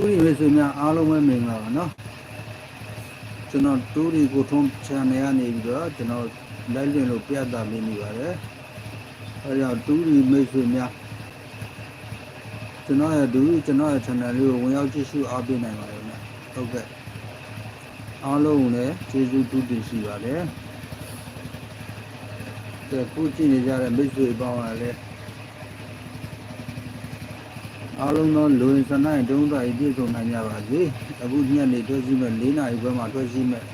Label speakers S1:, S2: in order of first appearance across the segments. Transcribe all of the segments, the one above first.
S1: တူရီမေဆွေများအားလုံးပဲမင်္ဂလာပါနော်ကျွန်တော်တူရီကိုထုံး channel ကနေပြီးတော့ကျွန်တော်လိုက်လင်လို့ပြသပေးနေပါတယ်အဲဒါကြောင့်တူရီမေဆွေများကျွန်တော်ရဲ့တူကျွန်တော်ရဲ့ channel လေးကိုဝင်ရောက်ကြည့်ရှုအားပေးနိုင်ပါတယ်နော်ဟုတ်ကဲ့အားလုံးကိုလည်းကျေးဇူးတူတင်ရှိပါတယ်ကဲခုကြည့်နေကြတဲ့မိတ်ဆွေပေါင်းကလည်း အားလုံးသောလူဝင်စနိုင်တုံးသားပြည့်စုံနိုင်ကြပါစေအခုညနေတွေ့ရှိမဲ့၄နာရီခွဲမှာတွေ့ရှိမဲ့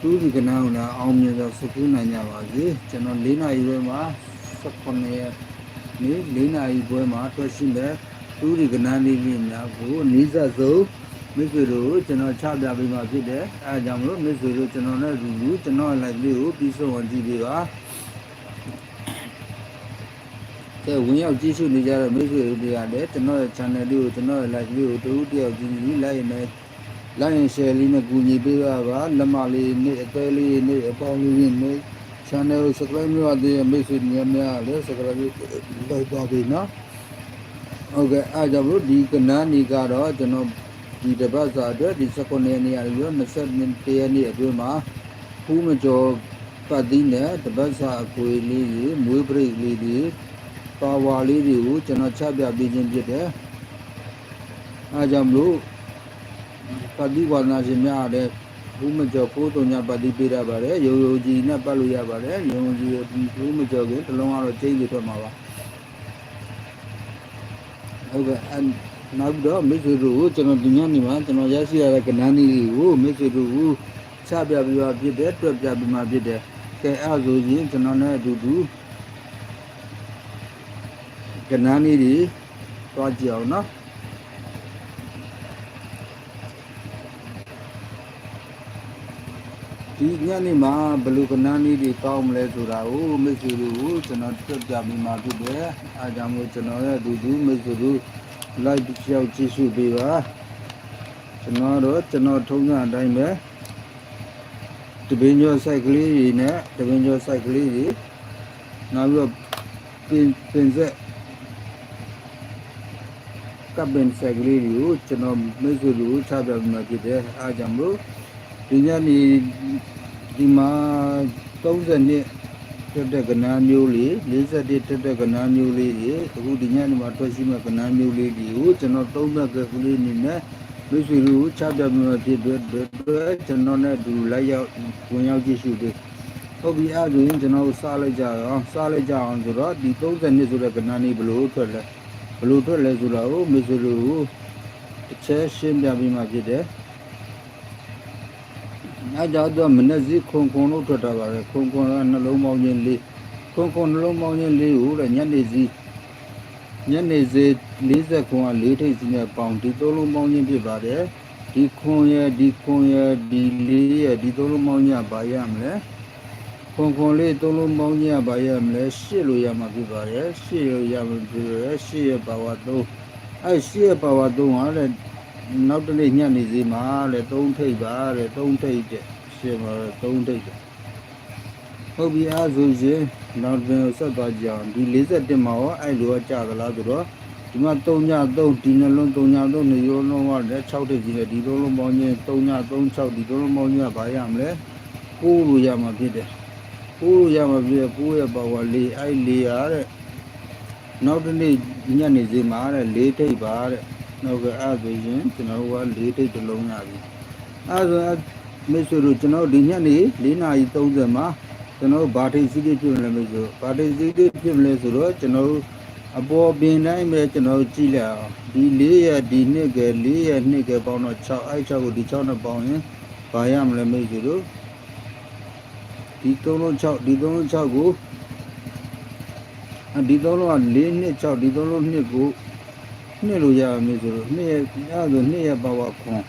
S1: သူဒီကနာကအောင်မြင်စွာစုကူးနိုင်ကြပါစေကျွန်တော်၄နာရီခွဲမှာ18ရက်နေ့၄နာရီခွဲမှာတွေ့ရှိမဲ့သူဒီကနာလေးလေးများကိုအနည်းဆက်ဆုံးမိတ်ဆွေတို့ကိုကျွန်တော်ချပြပေးမှာဖြစ်တယ်အဲဒါကြောင့်မလို့မိတ်ဆွေတို့ကျွန်တော်နဲ့အတူတူကျွန်တော် live လေးကိုပြီးဆုံးအောင်ကြည့်ပေးပါ ကဲဝင်ရောက်ကြည့်ရှုနေကြတဲ့မိတ်ဆွေတို့တွေကလည်းကျွန်တော်ရဲ့ channel လေးကိုကျွန်တော်ရဲ့ live လေးကိုတူတူတယောက်ကြည့်ပြီး like နဲ့ like and share လေးနဲ့ကူညီပေးပါပါလက်မလေးနဲ့အသေးလေးနဲ့အပေါင်းလေးနဲ့ channel ကို subscribe လုပ်ရတဲ့မိတ်ဆွေများများလည်း subscribe လုပ်ပါပြီနော်ဟုတ်ကဲ့အားကြောင့်မလို့ဒီကနန်းနီကတော့ကျွန်တော်ဒီတပတ်စာအတွက်ဒီ19ရက်နေ့ရတယ်ရော20ရက်နေ့အတွင်းမှာဖူးမကျော်ပတ်သီးနဲ့တပတ်စာအကွေလေးကြီးမွေးပရိတ်လေးကြီး ပါဝါလေးတွေကိုကျွန်တော်ချပြပေးခြင်းဖြစ်တယ်အားကြောင့်မလို့ပတ်သီးဝါဒနာရှင်များလည်းဖူးမကျော်ဖိုးတုံညာပတ်သီးပေးရပါတယ်ရုံရုံကြီးနဲ့ပတ်လို့ရပါတယ်ရုံရုံကြီးဒီဖူးမကျော်ကတစ်လုံးကတော့ကျိန်းတွေထွက်မှာပါဟုတ်ကဲ့အနောက်ပြီးတော့မိတ်ဆွေတို့ကိုကျွန်တော်ဒီညနေမှာကျွန်တော်ရရှိရတဲ့ကဏ္ဍလေးကိုမိတ်ဆွေတို့ကိုချပြပြပါဖြစ်တယ်တွက်ပြပြမှာဖြစ်တယ်ကဲအဲ့ဒါဆိုရင်ကျွန်တော်နဲ့အတူတူ ကဏ္ဍလေးတွေတွားကြည့်အောင်နော်ဒီညနေမှာဘယ်လိုကဏ္ဍလေးတွေကောင်းမလဲဆိုတာကိုမိတ်ဆွေတို့ကိုကျွန်တော်တွက်ပြပြမှာဖြစ်တယ်အဲဒါကြောင့်မို့ကျွန်တော်ရဲ့အတူတူမိတ်ဆွေတို့ like ကြောက်ကြည့်ရှုပေးပါကျွန်တော်တို့ကျွန်တော်ထုံးစံအတိုင်းပဲတပင်းကျော် site ကလေးတွေနဲ့တပင်းကျော် site ကလေးတွေနောက်ပြီးတော့ပင်ပင်ဆက် ကပ်ပင် site ကလေးတွေကိုကျွန်တော်မိတ်ဆွေတို့ချပြပေးမှာဖြစ်တယ်အားကြောင့်မို့ဒီညနေဒီမှာ30နှစ်တက်တဲ့ကနာမျိုးလေး41တက်တဲ့ကနာမျိုးလေးတွေအခုဒီညနေမှာတွေ့ရှိမဲ့ကနာမျိုးလေးတွေကိုကျွန်တော်သုံးသပ်ကလေးအနေနဲ့မိတ်ဆွေတို့ချပြပြမှာဖြစ်တဲ့အတွက်ကျွန်တော်နဲ့အတူလိုက်ရောက်ဝင်ရောက်ကြည့်ရှုပေးဟုတ်ပြီအဲ့ဒါဆိုရင်ကျွန်တော်စားလိုက်ကြအောင်စားလိုက်ကြအောင်ဆိုတော့ဒီ30နှစ်ဆိုတဲ့ကနာလေးဘယ်လိုထွက်လဲ ဘယ်လိုထွက်လဲဆိုတော့မိတ်ဆွေတို့ကိုတစ်ချက်ရှင်းပြပေးမှာဖြစ်တယ်အဲကြောင့်တော့မနေ့စီခုံခုံလို့ထွက်တာပါပဲခုံခုံကနှလုံးပေါင်းခြင်းလေးခုံခုံနှလုံးပေါင်းခြင်းလေးကိုတဲ့ညနေစီညနေစီ40ခုံက၄ထိပ်စီနဲ့ပေါင်းဒီသုံးလုံးပေါင်းခြင်းဖြစ်ပါတယ်ဒီခွန်ရဲ့ဒီခွန်ရဲ့ဒီလေးရဲ့ဒီသုံးလုံးပေါင်းခြင်းကဘာရမလဲ ခွန်ခွန်လေးသုံးလုံးပေါင်းခြင်းကဘာရမလဲရှစ်လို့ရမှာဖြစ်ပါတယ်ရှစ်လို့ရမှာဖြစ်ရယ်ရှစ်ရဲ့ပါဝါ3အဲရှစ်ရဲ့ပါဝါ3ဟာတဲ့နောက်တနေ့ညနေစီမှာလေသုံးထိပ်ပါတဲ့သုံးထိပ်တဲ့ရှင်းပါတော့သုံးထိပ်တဲ့ဟုတ်ပြီအားဆိုရင်နောက်ပြန်ဆက်သွားကြအောင်ဒီ41မှာရောအဲ့လိုကကြာသလားဆိုတော့ဒီမှာ3ည3ဒီနှလုံး3ည3နေရောလုံးကလည်း6ထိပ်ကြီးတယ်ဒီလုံးလုံးပေါင်းချင်း3ည3 6ဒီလုံးလုံးပေါင်းချင်းကဘာရမလဲ6လို့ရမှာဖြစ်တယ် 6လို့ရမှာဖြစ်တယ်6ရဲ့ပါဝါ4အဲ့4ရတဲ့နောက်တနေ့ညနေစီမှာတဲ့4ထိပ်ပါတဲ့နောက်ကအဲ့ဆိုရင်ကျွန်တော်တို့က၄တိတ်တစ်လုံးရပြီအဲ့ဆိုမိတ်ဆွေတို့ကျွန်တော်ဒီညနေ၄နာရီ30မှာကျွန်တော်ဘာထိတ်စီးတိဖြစ်မလဲမိတ်ဆွေဘာထိတ်စီးတိဖြစ်မလဲဆိုတော့ကျွန်တော်အပေါ်ပင်တိုင်းပဲကျွန်တော်ကြည့်လိုက်အောင်ဒီ၄ရက်ဒီနှစ်က၄ရက်နှစ်ကပေါင်းတော့6အဲ့6ကိုဒီ6နဲ့ပေါင်းရင်ဘာရမလဲမိတ်ဆွေတို့ ဒီ3လုံး6ဒီ3လုံး6ကိုဒီ3လုံးက4နှစ်6ဒီ3လုံး2ကိုနှစ်လို့ရမယ်ဆိုတော့နှစ်ရက်အဲ့ဒါဆိုနှစ်ရက်ပါဝါခွန်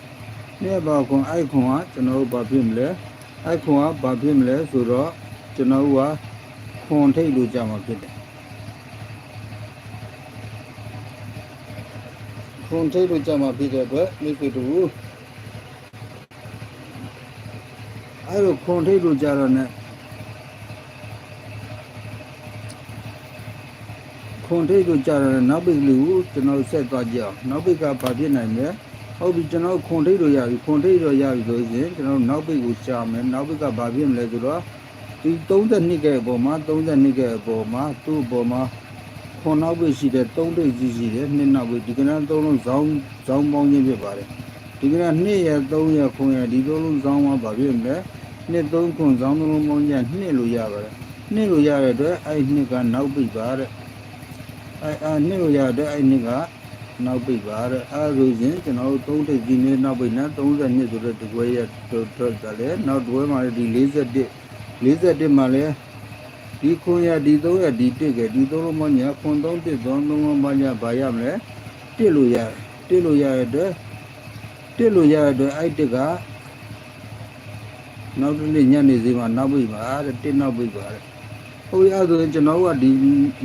S1: နှစ်ပါခွန်အိုက်ခွန်ကကျွန်တော်တို့ဘာဖြစ်မလဲအိုက်ခွန်ကဘာဖြစ်မလဲဆိုတော့ကျွန်တော်တို့ကခွန်ထိတ်လို့ကြမှာဖြစ်တယ်ခွန်ထိတ်လို့ကြမှာဖြစ်တဲ့အတွက်မိတ်ဆွေတို့အဲ့လိုခွန်ထိတ်လို့ကြတော့ ਨੇ ခွန်ထိတ်လို့ကြတော့ ਨੇ နောက်ပိတ်လူကိုကျွန်တော်ဆက်သွားကြအောင်နောက်ပိတ်ကဘာဖြစ်နိုင်လဲဟုတ်ပြီကျွန်တော်ခွန်ထိတ်လို့ရပြီခွန်ထိတ်လို့ရပြီဆိုရင်ကျွန်တော်နောက်ပိတ်ကိုရှာမယ်နောက်ပိတ်ကဘာဖြစ်မလဲဆိုတော့ဒီ32ကဲအပေါ်မှာ32ကဲအပေါ်မှာသူ့အပေါ်မှာခွန်နောက်ပိတ်ရှိတဲ့3တိတ်ကြီးရှိတယ်နှစ်နောက်ပိတ်ဒီကနေ့သုံးလုံးဇောင်းဇောင်းပေါင်းခြင်းဖြစ်ပါတယ်ဒီကနေ့2ရက်3ရက်ခွန်ရက်ဒီသုံးလုံးဇောင်းမှာဘာဖြစ်မလဲနှစ်3ခွန်ဇောင်းသုံးလုံးပေါင်းခြင်းနှစ်လို့ရပါတယ်နှစ်လို့ရတဲ့အတွက်အဲ့နှစ်ကနောက်ပိတ်ပါတဲ့ အဲ့အဲ့နှစ်လို့ရတဲ့အဲ့နှစ်ကနောက်ပိတ်ပါတဲ့အဲဆိုရင်ကျွန်တော်တို့3ထိပ်ဒီနေ့နောက်ပိတ်နဲ့32ဆိုတဲ့တကွဲရတော့တော့တယ်နောက်တကွဲမှာလည်းဒီ41 41မှာလည်းဒီခွန်ရဒီ3ရဒီ1ကဒီ3လုံးမညာခွန်3 1 3လုံးမညာဘာရမလဲတစ်လို့ရတစ်လို့ရတဲ့အတွက်တစ်လို့ရတဲ့အတွက်အဲ့တစ်ကနောက်တစ်နေ့ညနေစီမှာနောက်ပိတ်ပါတဲ့တစ်နောက်ပိတ်ပါတဲ့ ဟုတ်ရဆိုရင်ကျွန်တော်ကဒီ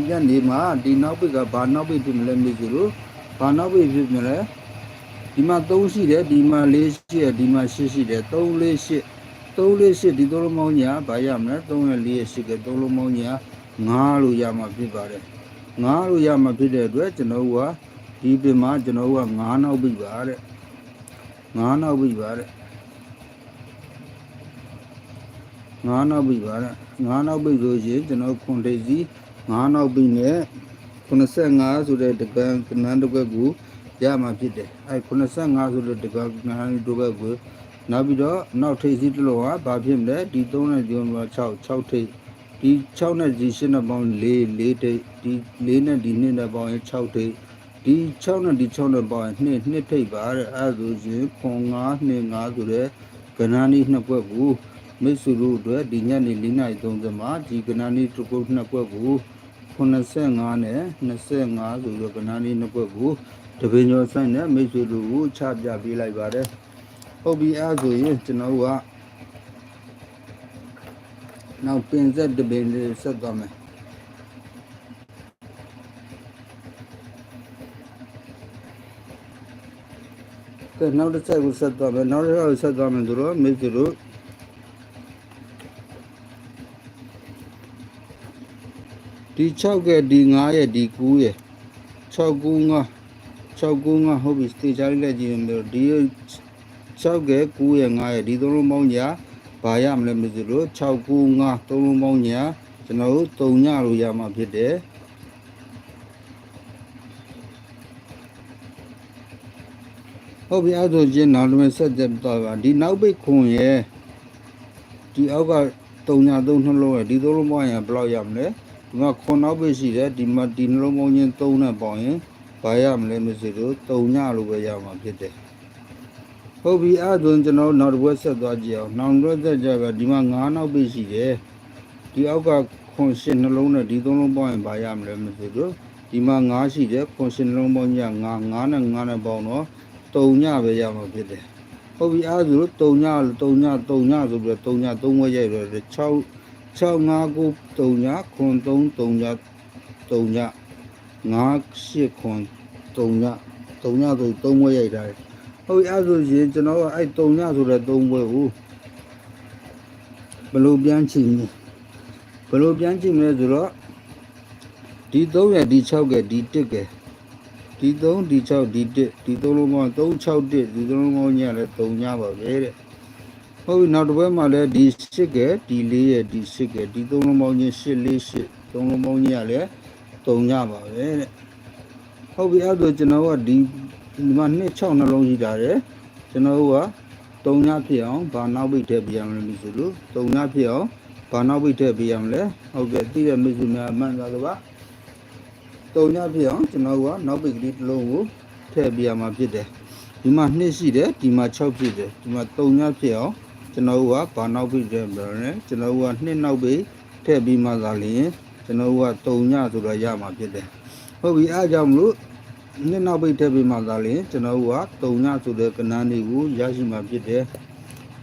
S1: ညနေမှာဒီနောက်ပိတ်ကဘာနောက်ပိတ်ဖြစ်မလဲမသိဘူးဘာနောက်ပိတ်ဖြစ်မလဲဒီမှာ3ရှိတယ်ဒီမှာ4ရှိတယ်ဒီမှာ8ရှိတယ်3 4 8 3 4 8ဒီသုံးလုံးပေါင်းညာဘာရမလဲ3နဲ့4ရဲ့8ကသုံးလုံးပေါင်းညာ9လို့ရမှာဖြစ်ပါတယ်9လို့ရမှာဖြစ်တဲ့အတွက်ကျွန်တော်ကဒီပြင်မှာကျွန်တော်က9နောက်ပိတ်ပါတဲ့9နောက်ပိတ်ပါတဲ့ 9နောက်ပိတ်ပါတဲ့9နောက်ပိတ်ဆိုရင်ကျွန်တော်ခွန်ထိပ်စီ9နောက်ပိတ်နဲ့85ဆိုတဲ့တကံကနန်းတစ်ခွက်ကိုရမှာဖြစ်တယ်အဲ85ဆိုတဲ့တကံကနန်းတစ်ခွက်ကိုနောက်ပြီးတော့နောက်ထိပ်စီးတစ်လုံးကဘာဖြစ်မလဲဒီ3နဲ့ဒီ6 6ထိပ်ဒီ6နဲ့ဒီ8နဲ့ပေါင်း4 4ထိပ်ဒီ4နဲ့ဒီ2နဲ့ပေါင်းရင်6ထိပ်ဒီ6နဲ့ဒီ6နဲ့ပေါင်းရင်2 2ထိပ်ပါတဲ့အဲဆိုရင်ခွန်9 2 5ဆိုတဲ့ကနန်းလေးနှစ်ခွက်ကို မိတ်ဆွေတို့အတွက်ဒီညနေ4:30မှာဒီကနန်းလေးတစ်ခုနှစ်ခွက်ကို85နဲ့25ဆိုတော့ကဏ္ဍလေးနှစ်ခွက်ကိုတပင်ကျော်ဆိုင်နဲ့မိတ်ဆွေတို့ကိုချပြပေးလိုက်ပါတယ်ဟုတ်ပြီအဲဆိုရင်ကျွန်တော်ကနောက်ပင်ဆက်တပင်လေးဆက်သွားမယ်ကဲနောက်တစ်ချက်ကိုဆက်သွားမယ်နောက်တစ်ချက်ကိုဆက်သွားမယ်ဆိုတော့မိတ်ဆွေတို့ ဒီ6ကဒီ9ရဲ့ဒီ9ရဲ့6 9 6 9ဟုတ်ပြီစတေချာလေးလက်ကြည့်ရင်ဒီ6က9ရဲ့9ရဲ့ဒီသုံးလုံးပေါင်းညာဘာရမလဲမသိလို့6 9 5သုံးလုံးပေါင်းညာကျွန်တော်တို့3ညလို့ရမှာဖြစ်တယ်ဟုတ်ပြီအဲ့ဆိုချင်းနောက်တစ်မဆက်သက်တော့ပါဒီနောက်ပိတ်ခွန်ရဲ့ဒီအောက်က3ည3နှလုံးရဲ့ဒီသုံးလုံးပေါင်းညာဘယ်လောက်ရမလဲ ဒီမှာခွန်နောက်ပိတ်ရှိတယ်ဒီမှာဒီနှလုံးပေါင်းချင်း3နဲ့ပေါင်းရင်ဘာရမလဲမသိလို့3ညလို့ပဲရမှာဖြစ်တယ်ဟုတ်ပြီအဲ့ဒါကျွန်တော်နောက်တစ်ဘက်ဆက်သွားကြည့်အောင်နောက်တစ်ဘက်ဆက်ကြပါဒီမှာ9နောက်ပိတ်ရှိတယ်ဒီအောက်ကခွန်ရှင်းနှလုံးနဲ့ဒီ3လုံးပေါင်းရင်ဘာရမလဲမသိလို့ဒီမှာ9ရှိတယ်ခွန်ရှင်းနှလုံးပေါင်းည9 9နဲ့9နဲ့ပေါင်းတော့3ညပဲရမှာဖြစ်တယ်ဟုတ်ပြီအဲ့ဒါ3ည3ည3ညဆိုပြီးတော့3ည3ဝက်ရိုက်တော့6 6 5 9 3ညခွန်3 3ည3ည5 8ခွန်3ည3ညဆို3ဘွဲရိုက်တာလေဟုတ်ပြီအဲ့ဆိုရင်ကျွန်တော်ကအဲ့3ညဆိုတဲ့3ဘွဲကိုဘယ်လိုပြန်ချိန်မလဲဘယ်လိုပြန်ချိန်မလဲဆိုတော့ဒီ3ရဒီ6ကဒီ1ကဒီ3ဒီ6ဒီ1ဒီ3လုံးပေါင်း3 6 1ဒီ3လုံးပေါင်းညလည်း3ညပါပဲတဲ့ ဟုတ်ပြီနောက်တစ်ပွဲမှာလည်းဒီ8ကဲဒီ4ရဲ့ဒီ8ကဲဒီသုံးလုံးပေါင်းချင်း8 4 8သုံးလုံးပေါင်းချင်းကလည်း3ညပါပဲတဲ့ဟုတ်ပြီအဲ့ဒါကျွန်တော်ကဒီဒီမှာ2 6နှလုံးရှိတာတယ်ကျွန်တော်က3ညဖြစ်အောင်ဘာနောက်ပိတ်ထည့်ပြရမလဲမဆိုလို့3ညဖြစ်အောင်ဘာနောက်ပိတ်ထည့်ပြရမလဲဟုတ်ကဲ့သိရမိတ်ဆွေများအမှန်သွားတော့ပါ3ညဖြစ်အောင်ကျွန်တော်ကနောက်ပိတ်ကလေးတစ်လုံးကိုထည့်ပြရမှာဖြစ်တယ်ဒီမှာ2ရှိတယ်ဒီမှာ6ဖြစ်တယ်ဒီမှာ3ညဖြစ်အောင် ကျွန်တော်တို့ကဘာနောက်ပိတ်တယ်ပြောလဲကျွန်တော်တို့ကနှစ်နောက်ပိတ်ထည့်ပြီးမှသာလျှင်ကျွန်တော်တို့က3ညဆိုတော့ရမှာဖြစ်တယ်ဟုတ်ပြီအားကြောင့်မလို့နှစ်နောက်ပိတ်ထည့်ပေးမှသာလေကျွန်တော်တို့ကတုံညဆိုတဲ့ကဏ္ဍလေးကိုရရှိမှာဖြစ်တယ်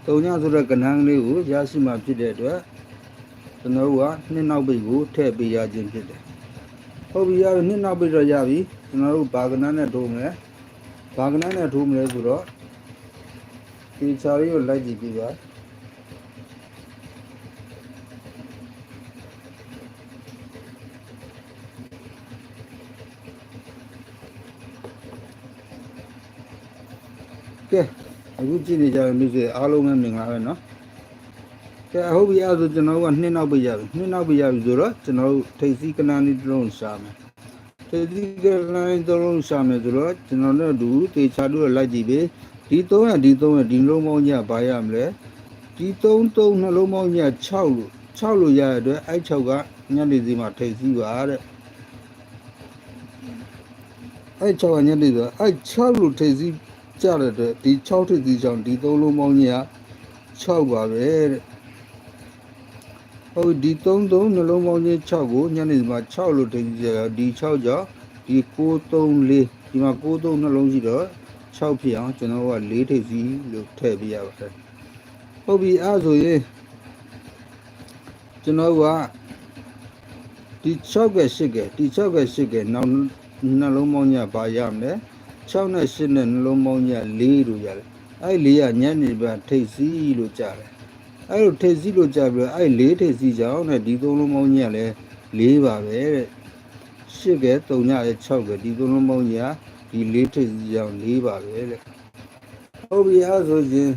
S1: တုံညဆိုတဲ့ကဏ္ဍလေးကိုရရှိမှာဖြစ်တဲ့အတွက်ကျွန်တော်တို့ကနှစ်နောက်ပိတ်ကိုထည့်ပေးရခြင်းဖြစ်တယ်ဟုတ်ပြီရပြီနှစ်နောက်ပိတ်တော့ရပြီကျွန်တော်တို့ဘာကဏ္ဍနဲ့ထိုးမလဲဘာကဏ္ဍနဲ့ထိုးမလဲဆိုတော့ဒီချာလေးကိုလိုက်ကြည့်ပြပါ ကဲအခုကြည့်နေကြတဲ့မိတ်ဆွေအားလုံးပဲမင်္ဂလာပဲเนาะကဲဟုတ်ပြီအဲ့ဒါဆိုကျွန်တော်တို့ကနှစ်နောက်ပြရပြီနှစ်နောက်ပြရပြီဆိုတော့ကျွန်တော်တို့ထိပ်စီးကနန်းလေးတစ်လုံးရှာမယ်ထိပ်စီးကနန်းလေးတစ်လုံးရှာမယ်ဆိုတော့ကျွန်တော်တို့အတူတေချာတို့လိုက်ကြည့်ပြီဒီ3ရက်ဒီ3ရက်ဒီလုံးပေါင်းကြီးကဘာရမလဲဒီ3 3နှလုံးပေါင်းကြီးက6လို့6လို့ရတဲ့အတွက်အဲ့6ကညနေစီမှာထိပ်စီးပါတဲ့အဲ့6ကညနေဆိုအဲ့6လို့ထိပ်စီး ကြတဲ့အတွက်ဒီ6ထိပ်သီးချောင်းဒီသုံးလုံးပေါင်းကြီးက6ပါပဲတဲ့ဟုတ်ဒီ3 3နှလုံးပေါင်းကြီး6ကိုညနေမှာ6လို့ထိပ်သီးကြတော့ဒီ6ကြောင့်ဒီ9 3 4ဒီမှာ9 3နှလုံးရှိတော့6ဖြစ်အောင်ကျွန်တော်က4ထိပ်သီးလို့ထည့်ပြရပါတယ်ဟုတ်ပြီအဲ့ဆိုရင်ကျွန်တော်ကဒီ6က8ကဒီ6က8ကနောက်နှလုံးပေါင်းကြီးကဘာရမလဲ 6နဲ့8နဲ့နှလုံးပေါင်းကြီး4လို့ရတယ်အဲ့4ကညနေပိုင်းထိတ်စီးလို့ကြားတယ်အဲ့လိုထိတ်စီးလို့ကြားပြီးတော့အဲ့4ထိတ်စီးကြောင်းနဲ့ဒီသုံးလုံးပေါင်းကြီးကလည်း4ပါပဲတဲ့8က3ညရဲ့6ကဒီသုံးလုံးပေါင်းကြီးကဒီ4ထိတ်စီးကြောင်း4ပါပဲတဲ့ဟုတ်ပြီအဲ့ဆိုရင်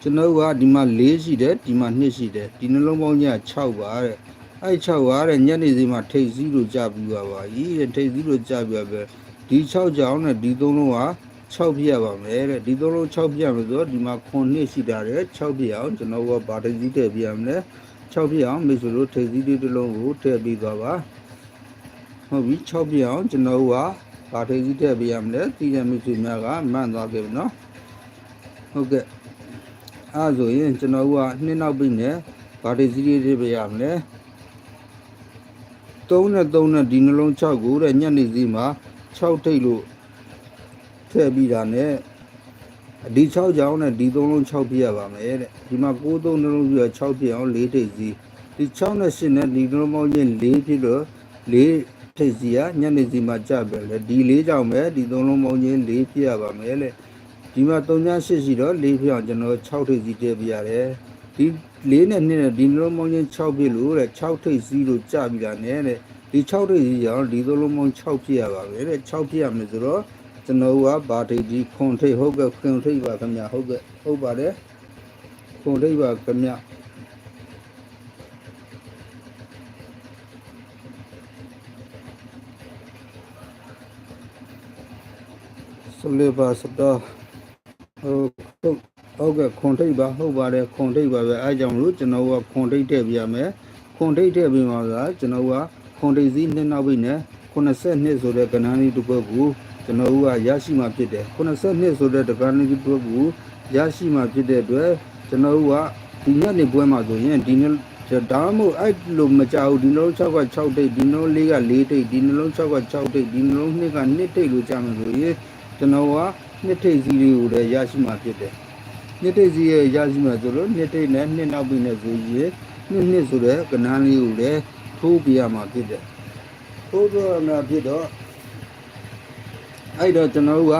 S1: ကျွန်တော်ကဒီမှာ4ရှိတယ်ဒီမှာ2ရှိတယ်ဒီနှလုံးပေါင်းကြီးက6ပါတဲ့အဲ့6ပါတဲ့ညနေစီမှာထိတ်စီးလို့ကြားပြီးပါပါကြီးတဲ့ထိတ်စီးလို့ကြားပြီးပါပဲ ဒီ6ကြောင်းနဲ့ဒီ3လုံးက6ပြရပါမယ်တဲ့ဒီ3လုံး6ပြရမယ်ဆိုတော့ဒီမှာ9နှစ်ရှိတာတဲ့6ပြအောင်ကျွန်တော်ကဗာတကြီးတည့်ပြရမယ်လေ6ပြအောင်မိတ်ဆွေတို့ထိပ်စည်းလေးတစ်လုံးကိုထည့်ပြီးသွားပါဟုတ်ပြီ6ပြအောင်ကျွန်တော်ကဗာထိပ်စည်းထည့်ပြရမယ်လေတည်ရမိတ်ဆွေများကမှန်သွားခဲ့ပြီနော်ဟုတ်ကဲ့အဲဆိုရင်ကျွန်တော်ကနှစ်နောက်ပြီနဲ့ဗာထိပ်စည်းလေးထည့်ပြရမယ်လေ3နဲ့3နဲ့ဒီနှလုံး6ကိုတဲ့ညနေစီမှာ 6ထိပ်လို့ထည့်ပြီးတာနဲ့ဒီ6ကြောင်းနဲ့ဒီ3လုံး6ပြရပါမယ်တဲ့ဒီမှာ9 3နှလုံးပြ6ပြအောင်4ထိပ်စီဒီ6နဲ့8နဲ့ဒီနှလုံးပေါင်းချင်း4ဖြစ်လို့4ထိပ်စီကညနေစီမှာကြပဲလေဒီ4ကြောင်းပဲဒီ3လုံးပေါင်းချင်း4ပြရပါမယ်လေဒီမှာ3ည8ရှိတော့4ပြအောင်ကျွန်တော်6ထိပ်စီထည့်ပြရတယ်ဒီ4နဲ့2နဲ့ဒီနှလုံးပေါင်းချင်း6ပြလို့တဲ့6ထိပ်စီလို့ကြပြီတာနဲ့တဲ့ ဒီ6ထိပ်စီရောဒီသလုံးပေါင်း6ပြရပါပဲတဲ့6ပြရမယ်ဆိုတော့ကျွန်တော်ကဗာထိပ်ဒီခွန်ထိပ်ဟုတ်ကဲ့ခွန်ထိပ်ပါခင်ဗျာဟုတ်ကဲ့ဟုတ်ပါတယ်ခွန်ထိပ်ပါခင်ဗျာဆလေပါစတော့ဟုတ်ဟုတ်ကဲ့ခွန်ထိပ်ပါဟုတ်ပါတယ်ခွန်ထိပ်ပါပဲအဲကြောင့်လို့ကျွန်တော်ကခွန်ထိပ်ထည့်ပြရမယ်ခွန်ထိပ်ထည့်ပြီးမှကကျွန်တော်က ခွန်ထိပ်စီးနှစ်နောက်ပြီးနဲ့82ဆိုတဲ့ကဏ္ဍလေးတစ်ခုကိုကျွန်တော်ကရရှိမှဖြစ်တယ်82ဆိုတဲ့ကဏ္ဍလေးတစ်ခုကိုရရှိမှဖြစ်တဲ့အတွက်ကျွန်တော်ကဒီညနေပွဲမှာဆိုရင်ဒီနေ့ဒါမှမဟုတ်အဲ့လိုမကြောက်ဒီနှလုံး6က6တိတ်ဒီနှလုံး4က4တိတ်ဒီနှလုံး6က6တိတ်ဒီနှလုံး2က2တိတ်လို့ကြားမှာဆိုရင်ကျွန်တော်ကနှစ်ထိပ်စီးလေးကိုလည်းရရှိမှဖြစ်တယ်နှစ်ထိပ်စီးရဲ့ရရှိမှဆိုလို့နှစ်ထိပ်နဲ့နှစ်နောက်ပြီးနဲ့ဆိုရင်နှစ်နှစ်ဆိုတဲ့ကဏ္ဍလေးကိုလည်း ထိုးပြရမှာဖြစ်တယ်ထိုးပြရမှာဖြစ်တော့အဲ့တော့ကျွန်တော်က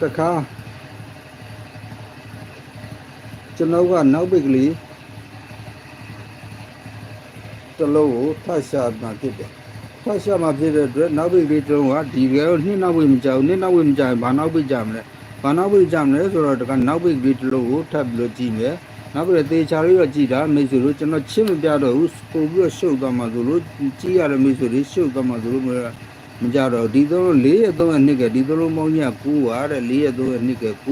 S1: တခါကျွန်တော်ကနောက်ပိတ်ကလေးတစ်လုံးကိုထပ်ရှာမှဖြစ်တယ်ထပ်ရှာမှဖြစ်တဲ့အတွက်နောက်ပိတ်ကလေးတစ်လုံးကဒီဘယ်တော့နှစ်နောက်ပိတ်မကြောက်နှစ်နောက်ပိတ်မကြောက်ဘာနောက်ပိတ်ကြမလဲဘာနောက်ပိတ်ကြမလဲဆိုတော့တခါနောက်ပိတ်ကလေးတစ်လုံးကိုထပ်ပြီးလို့ကြည့်မယ် နောက်ပြီးတော့တေချာလေးတော့ကြည်တာမိတ်ဆွေတို့ကျွန်တော်ချစ်မပြတော့ဘူးပို့ပြီးတော့ရှုပ်သွားမှဆိုလို့ကြည်ရတဲ့မိတ်ဆွေတွေရှုပ်သွားမှဆိုလို့မကြတော့ဒီသုံးလုံး၄ရက်၃ရက်နှစ်ကဒီသုံးလုံးပေါင်းကြီးက9ပါတဲ့၄ရက်၃ရက်နှစ်က9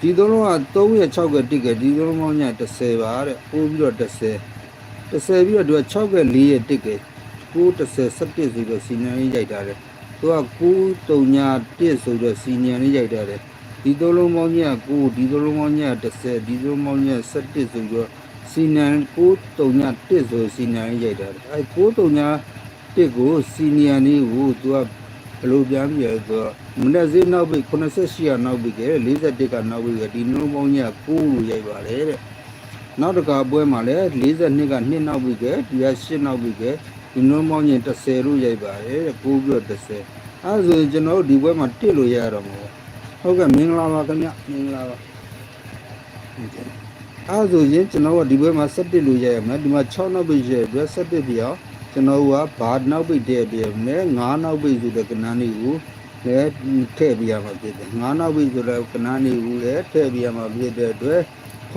S1: ဒီသုံးလုံးက3ရက်6က1ကဒီသုံးလုံးပေါင်းကြီးက10ပါတဲ့ပို့ပြီးတော့10 10ပြီးတော့သူက6က4ရက်1က9 10 17ဆိုတော့စီနံရေးရိုက်တာတယ်သူက9 3ည1ဆိုတော့စီနံလေးရိုက်တာတယ် ဒီသုံးလုံးပေါင်းကြီးက9ဒီသုံးလုံးပေါင်းကြီးက10ဒီသုံးလုံးပေါင်းကြီးက17ဆိုတော့စီနံ931ဆိုစီနံရိုက်တာအဲ931ကိုစီနီယန်လေးကိုသူကဘယ်လိုပြန်ပြလဲဆိုတော့မနေ့စေးနောက်ပြီ88ကနောက်ပြီကဲ41ကနောက်ပြီကဒီနှုံးပေါင်းကြီးက9လို့ရိုက်ပါလေတဲ့နောက်တစ်ခါပွဲမှာလည်း42က2နောက်ပြီကဲဒီက8နောက်ပြီကဲဒီနှုံးပေါင်းကြီး10လို့ရိုက်ပါတယ်တဲ့9ပြီးတော့10အဲဆိုရင်ကျွန်တော်တို့ဒီပွဲမှာ1လို့ရရတော့မှာပေါ့ ဟုတ်ကဲ့မင်္ဂလာပါခင်ဗျမင်္ဂလာပါအဲဆိုရင်ကျွန်တော်ကဒီပွဲမှာ17လို့ရရမယ်ဒီမှာ6နောက်ပြီရရအတွက်17ပြအောင်ကျွန်တော်ကဘာနောက်ပြီတဲ့ပြမယ်9နောက်ပြီဆိုတဲ့ကဏ္ဍလေးကိုလည်းထည့်ပြရမှာဖြစ်တယ်9နောက်ပြီဆိုတဲ့ကဏ္ဍလေးကိုလည်းထည့်ပြရမှာဖြစ်တဲ့အတွက်85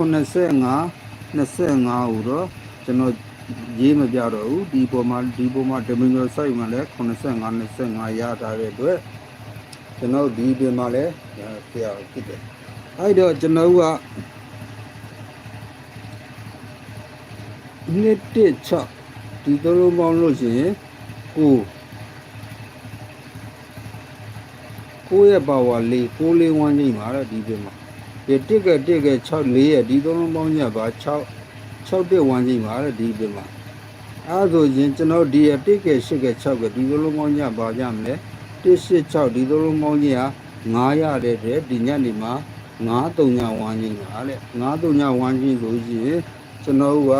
S1: 25ဟူတော့ကျွန်တော်ရေးမပြတော့ဘူးဒီပေါ်မှာဒီပေါ်မှာဒမင်ဂိုစိုက်မှာလည်း85 25ရထားတဲ့အတွက် ကျွန်တော်ဒီပြင်မှာလည်းပြရဖြစ်တယ်အဲ့တော့ကျွန်တော်ကနှစ်တစ်6ဒီသုံးလုံးပေါင်းလို့ရှိရင်9 9ရဲ့ပါဝါ4 6လေးဝန်းကြီးမှာတော့ဒီပြင်မှာဒီတစ်ကတစ်က6 4ရဲ့ဒီသုံးလုံးပေါင်းညပါ6 6တစ်ဝန်းကြီးမှာတော့ဒီပြင်မှာအဲဆိုရင်ကျွန်တော်ဒီတစ်က8က6ကဒီသုံးလုံးပေါင်းညပါကြမလဲ 186ဒီသုံးလုံးပေါင်းကြီးဟာ9ရတဲ့တဲ့ဒီညနေမှာ9 3ညဝန်းကြီးမှာတဲ့9 3ညဝန်းကြီးဆိုရင်ကျွန်တော်က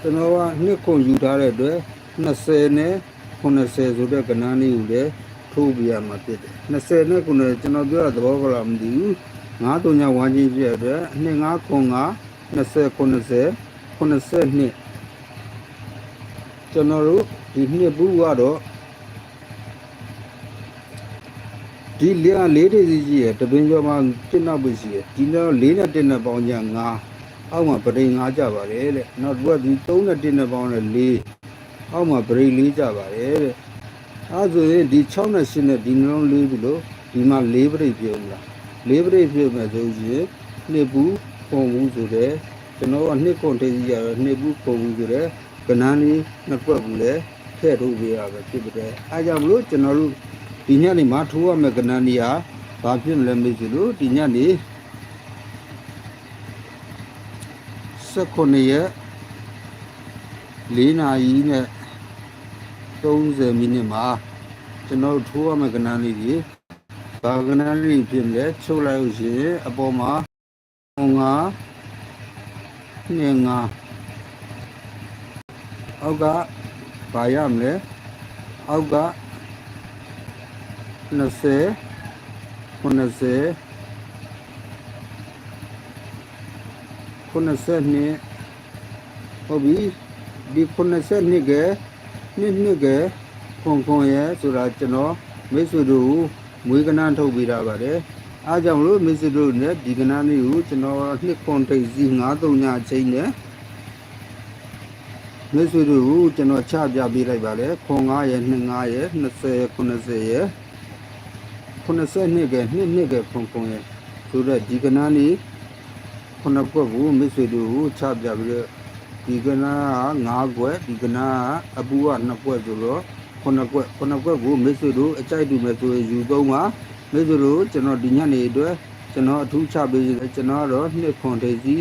S1: ကျွန်တော်ကနှစ်ခုယူထားတဲ့အတွက်20နဲ့90ဆိုတဲ့ကဏ္ဍလေးကိုလည်းထိုးပြရမှာဖြစ်တယ်20နဲ့90ကျွန်တော်ပြောတာသဘောကလားမသိဘူး9 3ညဝန်းကြီးပြည့်အတွက်2 5 9 20 90 92ကျွန်တော်တို့ဒီနှစ်ဘူးကတော့ ဒီလေးအားလေးတည်းစီကြီးရတပင်းကျော်မှာတစ်နောက်ပဲရှိရဒီတော့လေးနဲ့တစ်နဲ့ပေါင်းကြ9အောက်မှာပရိ9ကြပါတယ်တဲ့နောက်တစ်ကဒီ3နဲ့တစ်နဲ့ပေါင်းတဲ့4အောက်မှာပရိ4ကြပါတယ်တဲ့အဲဆိုရင်ဒီ6နဲ့8နဲ့ဒီနှလုံး4ပြီလို့ဒီမှာ4ပရိပြုံးလား4ပရိပြုံးမယ်ဆိုရင်နှစ်ဘူးပုံဘူးဆိုတဲ့ကျွန်တော်ကနှစ်ခွန်တည်းကြီးရတော့နှစ်ဘူးပုံဘူးဆိုတဲ့ကဏ္ဍလေးနှစ်ကွက်ဘူးလေထည့်ထုတ်ပေးရပဲဖြစ်တဲ့အဲကြောင့်မလို့ကျွန်တော်တို့ ဒီညနေမှာထိုးရမယ့်ကဏ္ဍလေးဟာဘာဖြစ်မလဲမေးစီလို့ဒီညနေ19ရက်4နာရီနဲ့30မိနစ်မှာကျွန်တော်တို့ထိုးရမယ့်ကဏ္ဍလေးကြီးဘာကဏ္ဍလေးဖြစ်မလဲချုပ်လိုက်လို့ရှိရင်အပေါ်မှာ5နဲ့5အောက်ကဘာရမလဲအောက်က 20 90 92ဟုတ်ပြီဒီ92ကနှစ်နှစ်ကခွန်ခွန်ရဲဆိုတာကျွန်တော်မိတ်ဆွေတို့မွေးကနန်းထုတ်ပေးတာပါတယ်အားကြောင့်မလို့မိတ်ဆွေတို့နဲ့ဒီကနန်းလေးကိုကျွန်တော်နှစ်ခွန်ထိပ်စီ93ညအချိန်နဲ့မိတ်ဆွေတို့ကိုကျွန်တော်ချပြပေးလိုက်ပါတယ်ခွန်9ရဲ25ရဲ20 90ရဲ 92ကနှစ်နှစ်ကခွန်ခွန်ရဲဆိုတော့ဒီကနန်းလေးခုနှစ်ကွက်ကိုမိတ်ဆွေတို့ကိုချပြပြီးတော့ဒီကနာက9ကွက်ဒီကနာကအပူက2ကွက်ဆိုတော့ခုနှစ်ကွက်ခုနှစ်ကွက်ကိုမိတ်ဆွေတို့အကြိုက်တူမဲ့ဆိုရင်ယူသုံးပါမိတ်ဆွေတို့ကျွန်တော်ဒီညနေအတွက်ကျွန်တော်အထူးချပေးစီကျွန်တော်ကတော့နှစ်ခွန်ထိပ်စီ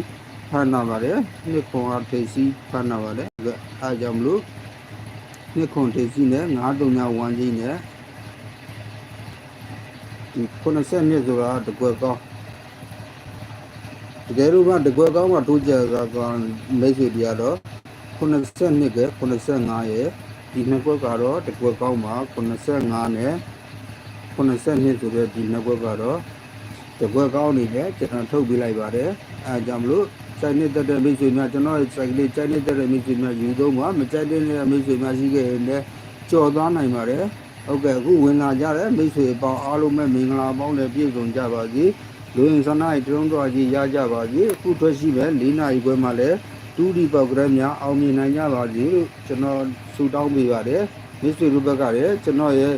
S1: ဖမ်းနာပါတယ်နှစ်ခွန်အထိပ်စီဖမ်းနာပါတယ်အဲကြောင့်မလို့နှစ်ခွန်ထိပ်စီနဲ့9 3ည1ကြီးနဲ့ ဒီ90နှစ်ဆိုတာတကွက်ကောင်းတကယ်လို့မှတကွက်ကောင်းမှတိုးကြကောင်းမိတ်ဆွေတရားတော့82က85ရဲ့ဒီနှစ်ကွက်ကတော့တကွက်ကောင်းမှာ85နဲ့82ဆိုတဲ့ဒီနှစ်ကွက်ကတော့တကွက်ကောင်းနေတယ်ကျွန်တော်ထုတ်ပြလိုက်ပါတယ်အဲကြောင့်မလို့စိုက်နေတဲ့တဲ့မိတ်ဆွေများကျွန်တော်စိုက်ကလေးစိုက်နေတဲ့တဲ့မိတ်ဆွေများယူသုံးပါမကြိုက်တဲ့မိတ်ဆွေများရှိခဲ့ရင်လည်းကြော်သွားနိုင်ပါတယ် ဟုတ်ကဲ့အခုဝင်လာကြတဲ့မိတ်ဆွေအပေါင်းအားလုံးပဲမင်္ဂလာပေါင်းနဲ့ပြည့်စုံကြပါစေလူရင်စနားတုံးတော်ကြီးရကြပါစေအခုထွက်ရှိပဲ၄နာရီခွဲမှလည်းတူဒီပောက်ကရများအောင်မြင်နိုင်ကြပါစေလို့ကျွန်တော်ဆုတောင်းပေးပါတယ်မိတ်ဆွေတို့ဘက်ကလည်းကျွန်တော်ရဲ့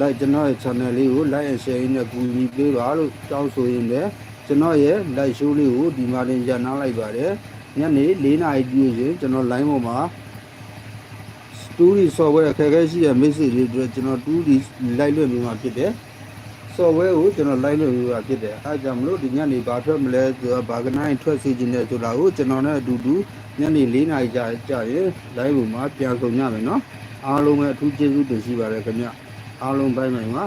S1: like ကျွန်တော်ရဲ့ channel လေးကို like and share နဲ့ကူညီပေးပါလို့တောင်းဆိုရင်းနဲ့ကျွန်တော်ရဲ့ live show လေးကိုဒီမှာတင်ရနာလိုက်ပါတယ်ညနေ၄နာရီပြည့်ရင်ကျွန်တော် line ပေါ်မှာ တူဒီ software အခက်အခဲရှိတဲ့ message တွေအတွက်ကျွန်တော်တူဒီ live လွှင့်ပေးမှာဖြစ်တယ် software ကိုကျွန်တော် live လုပ်ရဖြစ်တယ်အဲဒါကြောင့်မလို့ဒီညနေဘာထွက်မလဲဆိုတာဘာကနိုင်ထွက်စီခြင်းလဲဆိုတာကိုကျွန်တော်နဲ့အတူတူညနေ၄နာရီကြာကြာရင် live ပေါ်မှာပြန်ဆောင်ညမယ်နော်အားလုံးပဲအထူးကျေးဇူးတင်ရှိပါတယ်ခင်ဗျအားလုံးဘိုင်းမိုင်ပါ